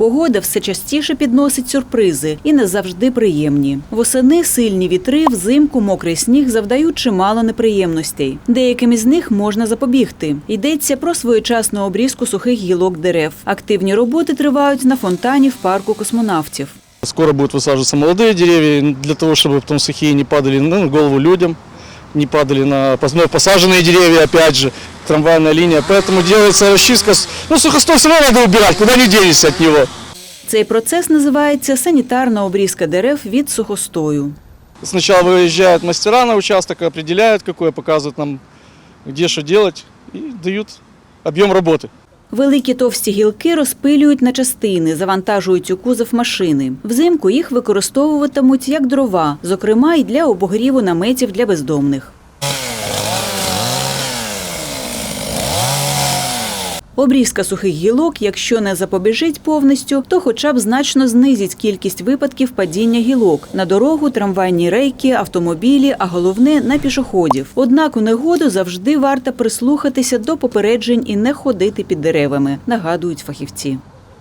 погода все частіше підносить сюрпризи і не завжди приємні. Восени сильні вітри, взимку мокрий сніг завдають чимало неприємностей. Деяким із них можна запобігти. Йдеться про своєчасну обрізку сухих гілок дерев. Активні роботи тривають на фонтані в парку космонавтів. Скоро будут высаживаться молодые деревья для того, чтобы потом сухие не падали на голову людям, не падали на вновь посаженные деревья, опять же, трамвайная линия. Поэтому делается расчистка. с- Ну, сухостой все равно надо убирать, куда не денешься от него. Цей процес називається санітарна обрізка дерев від сухостою. Сначала выезжают мастера на участок, определяют, какое, показывают нам, где что делать и дают объем работы. Великі товсті гілки розпилюють на частини, завантажують у кузов машини. Взимку їх використовуватимуть як дрова, зокрема й для обогріву наметів для бездомних. Обрізка сухих гілок, якщо не запобіжить повністю, то хоча б значно знизить кількість випадків падіння гілок на дорогу, трамвайні рейки, автомобілі, а головне на пішоходів. Однак у негоду завжди варто прислухатися до попереджень і не ходити під деревами, нагадують фахівці.